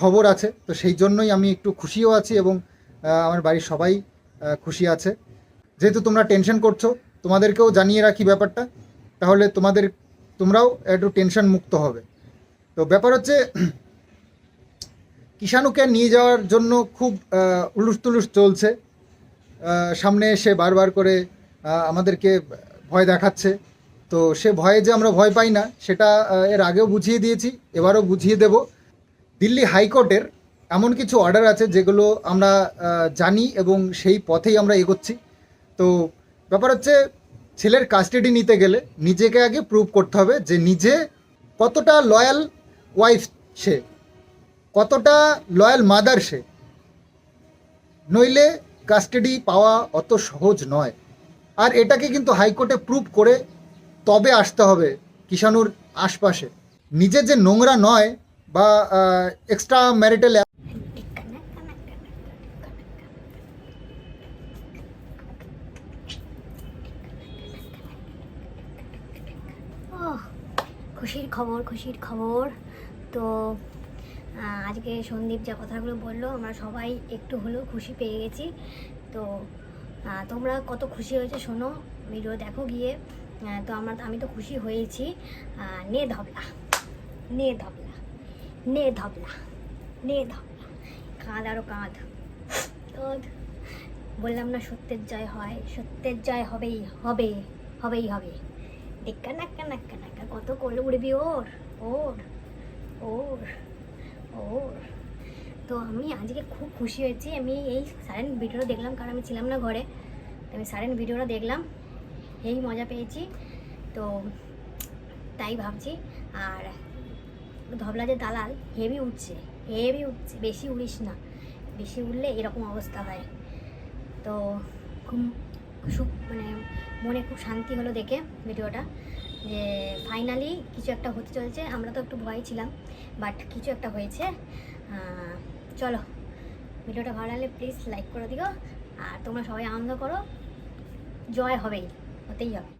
খবর আছে। তো সেই জন্যই আমি একটু খুশিও আছি এবং আমার বাড়ির সবাই খুশি আছে। যেহেতু তোমরা টেনশন করছ, তোমাদেরকেও জানিয়ে রাখি ব্যাপারটা। তাহলে তোমাদের, তোমরাও একটু টেনশন মুক্ত হবে। তো ব্যাপার হচ্ছে কিষাণুকে নিয়ে যাওয়ার জন্য খুব উলুস তুলুস চলছে। সামনে এসে বারবার করে আমাদেরকে ভয় দেখাচ্ছে। তো সে ভয়ে যে আমরা ভয় পাই না, সেটা এর আগেও বুঝিয়ে দিয়েছি, এবারও বুঝিয়ে দেব। দিল্লি হাইকোর্টের এমন কিছু অর্ডার আছে যেগুলো আমরা জানি এবং সেই পথেই আমরা এগোচ্ছি। তো ব্যাপার হচ্ছে, ছেলের কাস্টাডি নিতে গেলে নিজেকে আগে প্রুভ করতে হবে যে নিজে কতটা লয়াল ওয়াইফ সে, কতটা লয়াল মাদার সে। নইলে কাস্টাডি পাওয়া অত সহজ নয়। আর এটাকে কিন্তু হাইকোর্টে প্রুভ করে তবে আসতে হবে কিষাণুর আশপাশে। নিজে যে নোংরা নয় বা এক্সট্রা ম্যারিটাল খুশির খবর খুশির খবর। তো আজকে সন্দীপ যা কথাগুলো বলল, আমরা সবাই একটু হলেও খুশি পেয়ে গেছি। তো তোমরা কত খুশি হয়েছে শোনো, ভিডিও দেখো গিয়ে। তো আমরা আমি তো খুশি হয়েছি। নে ধবলা নে ধবলা। নে ধবলা নে ধবলা কাঁদ আরও কাঁদ কাঁদ। বললাম না সত্যের জয় হয়, সত্যের জয় হবেই, হবে হবেই, হবে। একা নাক্কা নাক্কা নাক্কা কত করলে উড়বি ওর ওর ওর ওর। তো আমি আজকে খুব খুশি হয়েছি, আমি এই সারেন ভিডিওটা দেখলাম, কারণ আমি ছিলাম না ঘরে, তো আমি সারেন ভিডিওটা দেখলাম, এই মজা পেয়েছি। তো তাই ভাবছি, আর ধবলা যে দালাল হেভি উঠছে হেভি উঠছে বেশি উড়িস না। বেশি উঠলে এরকম অবস্থা হয়। তো খুব, সুখ মানে মনে খুব শান্তি হলো দেখে ভিডিওটা, যে ফাইনালি কিছু একটা হতে চলছে। আমরা তো একটু ভয় ছিলাম বাট কিছু একটা হয়েছে। চলো, ভিডিওটা ভালো লাগলে প্লিজ লাইক করে দিও। আর তোমরা সবাই আনন্দ করো। জয় হবেই, হতেই হবে।